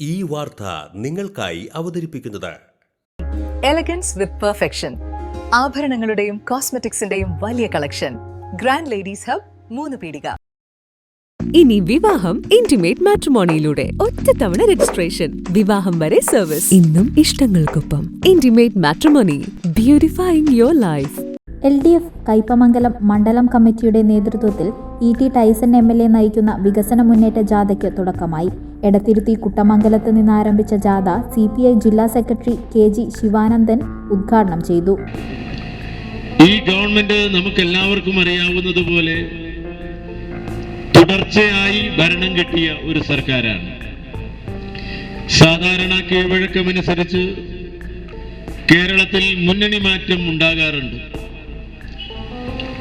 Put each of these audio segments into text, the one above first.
ഈ വാർത്ത നിങ്ങൾക്കായി അവതരിപ്പിക്കുന്നത്. എലഗൻസ് വിത്ത് പെർഫെക്ഷൻ ആഭരണങ്ങളുടെയും കോസ്മെറ്റിക്സിന്റെയും വലിയ കളക്ഷൻ ഗ്രാൻഡ് ലേഡീസ് ഹബ് മൂന്ന് പീടിക. ഇനി വിവാഹം ഇന്റിമേറ്റ് മാട്രിമോണിയിലൂടെ ഒറ്റത്തവണ രജിസ്ട്രേഷൻ വിവാഹം വരെ സർവീസ് ഇന്നും ഇഷ്ടങ്ങൾക്കൊപ്പം. Intimate matrimony beautifying your life L D F Kaipamangalam മണ്ഡലം കമ്മിറ്റിയുടെ നേതൃത്വത്തിൽ E T Tyson M L A നയിക്കുന്ന വികസന മുന്നേറ്റ ജാഥയ്ക്ക് തുടക്കമായി. എടത്തിരുത്തി കുട്ടമംഗലത്ത് നിന്ന് ആരംഭിച്ച ജാഥ സി പി ഐ ജില്ലാ സെക്രട്ടറി കെ ജി ശിവാനന്ദൻ ഉദ്ഘാടനം ചെയ്തു. ഈ ഗവൺമെന്റ് നമുക്ക് എല്ലാവർക്കും അറിയാവുന്നതുപോലെ തുടർച്ചയായി ഭരണം കിട്ടിയ ഒരു സർക്കാരാണ്. സാധാരണ കീഴ്വഴക്കമനുസരിച്ച് കേരളത്തിൽ മുന്നണി മാറ്റം ഉണ്ടാകാറുണ്ട്.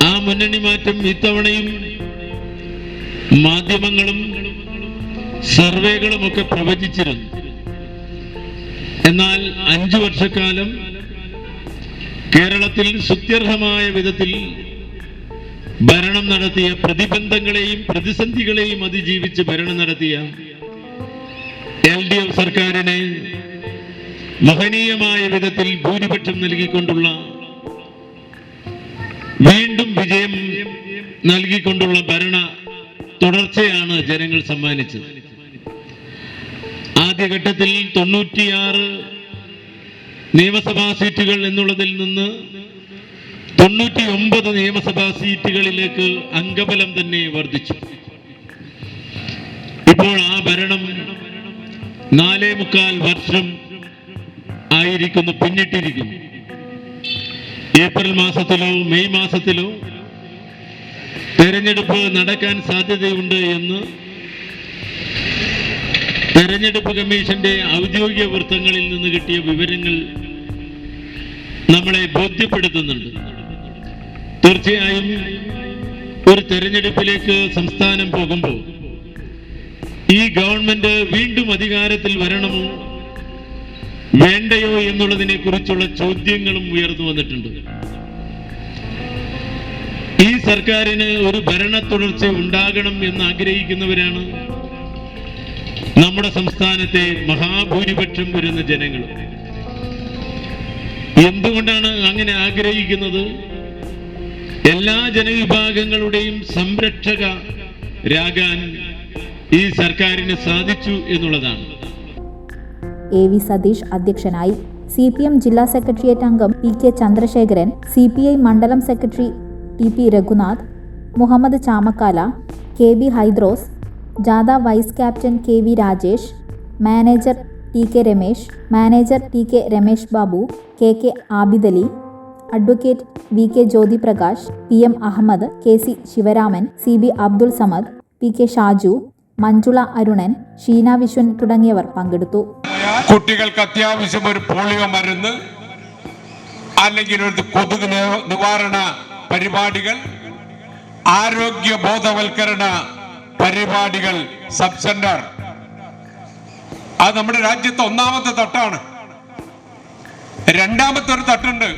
ആ മുന്നണി മാറ്റം ഇത്തവണയും മാധ്യമങ്ങളും സർവേകളും ഒക്കെ പ്രവചിച്ചിരുന്നു. എന്നാൽ അഞ്ചു വർഷക്കാലം കേരളത്തിൽ സുത്യർഹമായ വിധത്തിൽ ഭരണം നടത്തിയ പ്രതിബന്ധങ്ങളെയും പ്രതിസന്ധികളെയും അതിജീവിച്ച് ഭരണം നടത്തിയ എൽ ഡി എഫ് സർക്കാരിനെ മഹനീയമായ വിധത്തിൽ ഭൂരിപക്ഷം നൽകിക്കൊണ്ടുള്ള വീണ്ടും വിജയം നൽകിക്കൊണ്ടുള്ള ഭരണ തുടർച്ചയാണ് ജനങ്ങൾ സമ്മാനിച്ചത്. ആദ്യഘട്ടത്തിൽ തൊണ്ണൂറ്റിയാറ് നിയമസഭാ സീറ്റുകൾ എന്നുള്ളതിൽ നിന്ന് തൊണ്ണൂറ്റി ഒമ്പത് നിയമസഭാ സീറ്റുകളിലേക്ക് അംഗബലം തന്നെ വർദ്ധിച്ചു. ഇപ്പോൾ ആ ഭരണം നാലേ മുക്കാൽ വർഷം ആയിരിക്കുന്നു പിന്നിട്ടിരിക്കുന്നു. ഏപ്രിൽ മാസത്തിലോ മെയ് മാസത്തിലോ തെരഞ്ഞെടുപ്പ് നടക്കാൻ സാധ്യതയുണ്ട് എന്ന് തെരഞ്ഞെടുപ്പ് കമ്മീഷന്റെ ഔദ്യോഗിക വൃത്തങ്ങളിൽ നിന്ന് കിട്ടിയ വിവരങ്ങൾ നമ്മളെ ബോധ്യപ്പെടുത്തുന്നുണ്ട്. തീർച്ചയായും ഒരു തെരഞ്ഞെടുപ്പിലേക്ക് സംസ്ഥാനം പോകുമ്പോൾ ഈ ഗവൺമെന്റ് വീണ്ടും അധികാരത്തിൽ വരണമോ വേണ്ടയോ എന്നുള്ളതിനെ കുറിച്ചുള്ള ചോദ്യങ്ങളും ഉയർന്നു വന്നിട്ടുണ്ട്. ഈ സർക്കാരിന് ഒരു ഭരണ തുടർച്ച ഉണ്ടാകണം എന്ന് ആഗ്രഹിക്കുന്നവരാണ് നമ്മുടെ സംസ്ഥാനത്തെ മഹാഭൂരിപക്ഷം വരുന്ന ജനങ്ങൾ എന്തുകൊണ്ടാണ് അങ്ങനെ ആഗ്രഹിക്കുന്നത്? എല്ലാ ജനവിഭാഗങ്ങളുടെയും സംരക്ഷക രാകാൻ ഈ സർക്കാരിന് സാധിച്ചു എന്നുള്ളതാണ്. എ വി സതീഷ് അധ്യക്ഷനായി സി പി എം ജില്ലാ സെക്രട്ടേറിയറ്റ് അംഗം P K Chandrasekharan C P I മണ്ഡലം secretary T P Raghunath Muhammad Chamakkala K B Haidros ജാഥ vice captain K V Rajesh manager T K Ramesh manager T K Ramesh Babu K K Abidali advocate V K Jyothiprakash P M Ahammed K C Sivaraman C B Abdul Samad P K Shaju Manjula Arunan Sheena Viswan തുടങ്ങിയവർ പങ്കെടുത്തു. കുട്ടികൾക്ക് അത്യാവശ്യം ഒരു polio മരുന്ന് അല്ലെങ്കിൽ ഒരു കൊതുക് നിവാരണ പരിപാടികൾ ആരോഗ്യ ബോധവൽക്കരണ പരിപാടികൾ സബ് സെന്റർ. അത് നമ്മുടെ രാജ്യത്തെ ഒന്നാമത്തെ തട്ടാണ്. രണ്ടാമത്തെ ഒരു തട്ടുണ്ട്.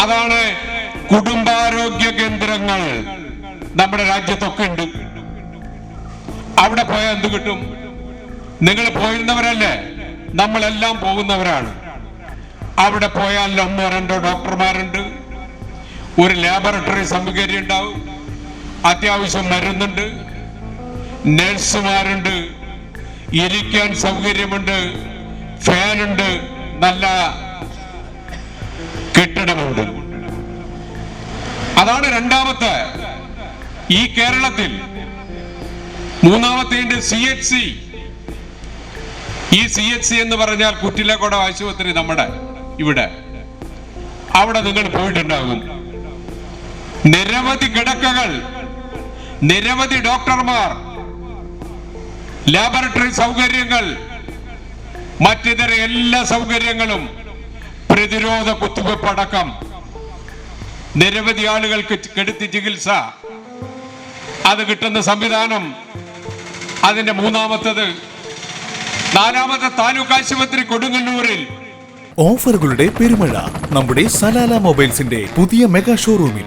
അതാണ് കുടുംബാരോഗ്യ കേന്ദ്രങ്ങൾ. നമ്മുടെ രാജ്യത്തൊക്കെ ഉണ്ട്. അവിടെ പോയാൽ എന്ത് കിട്ടും? നിങ്ങൾ പോയിരുന്നവരല്ലേ? നമ്മളെല്ലാം പോകുന്നവരാണ്. അവിടെ പോയാൽ ഒന്നോ രണ്ടോ ഡോക്ടർമാരുണ്ട്. ഒരു ലാബറട്ടറി സൗകര്യം ഉണ്ടാവും. അത്യാവശ്യം മരുന്നുണ്ട്. നഴ്സുമാരുണ്ട്. ഇരിക്കാൻ സൗകര്യമുണ്ട്. ഫാനുണ്ട്. നല്ല കെട്ടിടമുണ്ട്. അതാണ് രണ്ടാമത്തെ ഈ കേരളത്തിൽ. മൂന്നാമത്തെ സി എച്ച് സി. ഈ സി എച്ച് സി എന്ന് പറഞ്ഞാൽ കുറ്റിലക്കോട ആശുപത്രി നമ്മുടെ ഇവിടെ. അവിടെ നിങ്ങൾ പോയിട്ടുണ്ടാകും. നിരവധി കിടക്കകൾ നിരവധി ഡോക്ടർമാർ ലാബറട്ടറി സൗകര്യങ്ങൾ മറ്റിതര എല്ലാ സൗകര്യങ്ങളും പ്രതിരോധ കുത്തിവെപ്പ് അടക്കം നിരവധി ആളുകൾക്ക് കെടുത്തി ചികിത്സ അത് കിട്ടുന്ന സംവിധാനം അതിന്റെ മൂന്നാമത്തത് നാലാമത്തെ താലൂക്ക് ആശുപത്രി കൊടുങ്ങല്ലൂരിൽ. ഓഫറുകളുടെ പെരുമഴ നമ്മുടെ സലാല മൊബൈൽസിന്റെ പുതിയ മെഗാ ഷോറൂമിൽ.